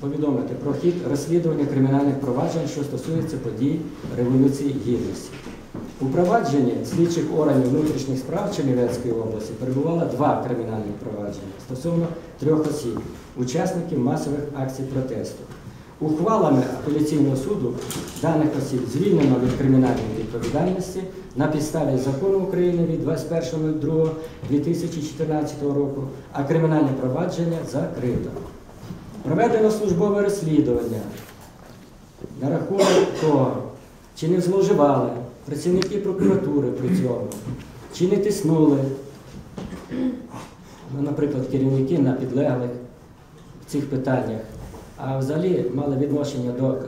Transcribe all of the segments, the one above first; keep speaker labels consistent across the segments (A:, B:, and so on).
A: повідомити про хід розслідування кримінальних проваджень, що стосується подій Революції Гідності. У провадженні слідчих органів внутрішніх справ Чернівецької області перебувало два кримінальних провадження стосовно трьох осіб, учасників масових акцій протесту. Ухвалами апеляційного суду даних осіб звільнено від кримінальної відповідальності на підставі закону України від 21.02.2014 року, а кримінальне провадження закрито. Проведено службове розслідування. На рахунок того, чи не зловживали працівники прокуратури при цьому, чи не тиснули, ну, наприклад, керівники на підлеглих в цих питаннях, а взагалі мали відношення до е,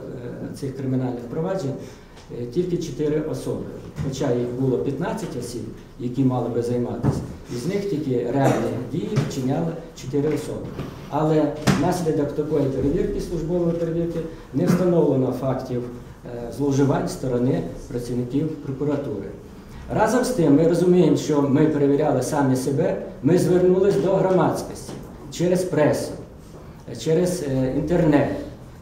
A: цих кримінальних проваджень тільки 4 особи. Хоча їх було 15 осіб, які мали би займатися, із них тільки реальні дії вчиняли 4 особи. Але внаслідок такої перевірки, службової перевірки, не встановлено фактів е, зловживань сторони працівників прокуратури. Разом з тим, ми розуміємо, що ми перевіряли самі себе, ми звернулись до громадськості через пресу, е, через е, інтернет.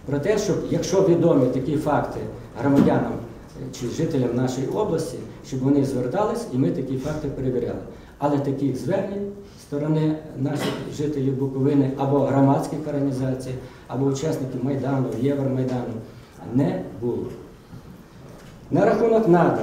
A: Про те, щоб якщо відомі такі факти громадянам е, чи жителям нашої області, щоб вони звертались і ми такі факти перевіряли. Але таких звернень сторони наших жителів Буковини або громадських організацій, або учасників Майдану, Євромайдану не було. На рахунок надр